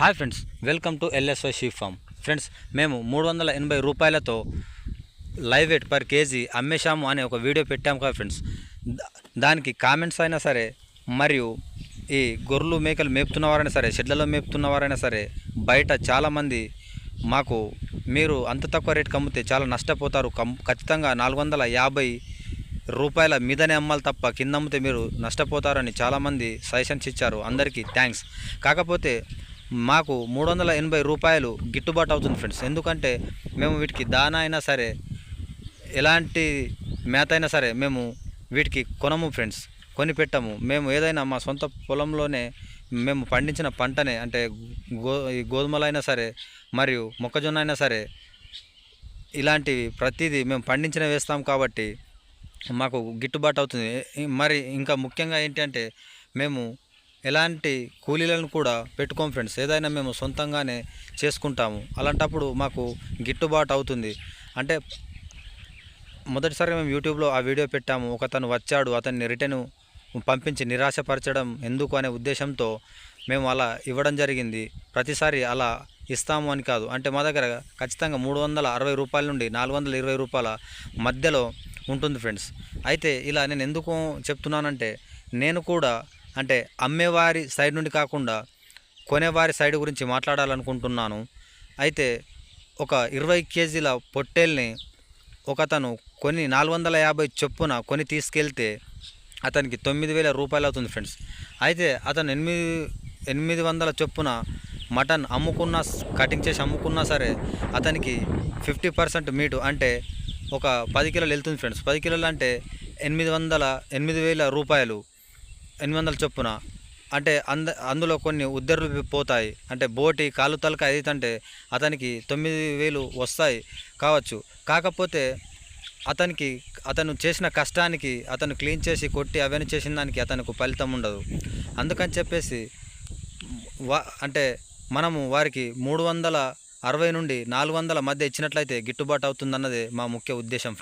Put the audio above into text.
Hi friends welcome to L S Y she farm. Friends మేము మూడు వందల ఎనభై రూపాయలతో లైవ్ వెయిట్ పర్ కేజీ అమ్మేశాము అనే ఒక వీడియో పెట్టాము కదా ఫ్రెండ్స్. దానికి కామెంట్స్ అయినా సరే మరియు ఈ గొర్రెలు మేకలు మేపుతున్నవారైనా సరే షెడ్లలో మేపుతున్నవారైనా సరే బయట చాలామంది మాకు మీరు అంత తక్కువ రేటుకి అమ్మితే చాలా నష్టపోతారు. కం ఖచ్చితంగా నాలుగు వందల యాభై రూపాయల మీదనే అమ్మాలి తప్ప కింద అమ్మితే మీరు నష్టపోతారని చాలామంది సజెషన్స్ ఇచ్చారు. అందరికీ థ్యాంక్స్. కాకపోతే మాకు మూడు వందల ఎనభై రూపాయలు గిట్టుబాటు అవుతుంది ఫ్రెండ్స్. ఎందుకంటే మేము వీటికి దానా అయినా సరే ఎలాంటి మేత అయినా సరే మేము వీటికి కొనము ఫ్రెండ్స్. కొని పెట్టము. మేము ఏదైనా మా సొంత పొలంలోనే మేము పండించిన పంటనే అంటే గో ఈ గోధుమలైనా సరే మరియు మొక్కజొన్న అయినా సరే ఇలాంటివి ప్రతిదీ మేము పండించిన వేస్తాం కాబట్టి మాకు గిట్టుబాటు అవుతుంది. మరి ఇంకా ముఖ్యంగా ఏంటంటే మేము ఎలాంటి కూలీలను కూడా పెట్టుకోం ఫ్రెండ్స్. ఏదైనా మేము సొంతంగానే చేసుకుంటాము. అలాంటప్పుడు మాకు గిట్టుబాటు అవుతుంది. అంటే మొదటిసారి మేము యూట్యూబ్లో ఆ వీడియో పెట్టాము. ఒకతను వచ్చాడు అతన్ని రిటర్న్ పంపించి నిరాశపరచడం ఎందుకు అనే ఉద్దేశంతో మేము అలా ఇవ్వడం జరిగింది. ప్రతిసారి అలా ఇస్తాము అని కాదు. అంటే మా దగ్గర ఖచ్చితంగా మూడు వందల అరవై రూపాయల నుండి నాలుగు వందల ఇరవై రూపాయల మధ్యలో ఉంటుంది ఫ్రెండ్స్. అయితే ఇలా నేను ఎందుకు చెప్తున్నానంటే నేను కూడా అంటే అమ్మేవారి సైడ్ నుండి కాకుండా కొనేవారి సైడ్ గురించి మాట్లాడాలనుకుంటున్నాను. అయితే ఒక ఇరవై కేజీల పొట్టేల్ని ఒకతను కొన్ని నాలుగు వందల యాభై చొప్పున కొని తీసుకెళ్తే అతనికి తొమ్మిది వేల రూపాయలు అవుతుంది ఫ్రెండ్స్. అయితే అతను ఎనిమిది ఎనిమిది వందల చొప్పున మటన్ అమ్ముకున్నా కటింగ్ చేసి అమ్ముకున్నా సరే అతనికి ఫిఫ్టీ పర్సెంట్ మీటు అంటే ఒక పది కిలోలు వెళ్తుంది ఫ్రెండ్స్. పది కిలోలు అంటే ఎనిమిది వందల ఎనిమిది వేల రూపాయలు. ఎనిమిది వందల చొప్పున. అంటే అంద అందులో కొన్ని ఉద్దరులు పోతాయి. అంటే బోటి కాలు తలక ఏదంటే అతనికి తొమ్మిది వేలు వస్తాయి కావచ్చు. కాకపోతే అతనికి అతను చేసిన కష్టానికి అతను క్లీన్ చేసి కొట్టి అవన్నీ చేసిన దానికి అతనికి ఫలితం ఉండదు. అందుకని చెప్పేసి వా అంటే మనము వారికి మూడు వందల అరవై నుండి నాలుగు వందల మధ్య ఇచ్చినట్లయితే గిట్టుబాటు అవుతుందన్నదే మా ముఖ్య ఉద్దేశం ఫ్రెండ్స్.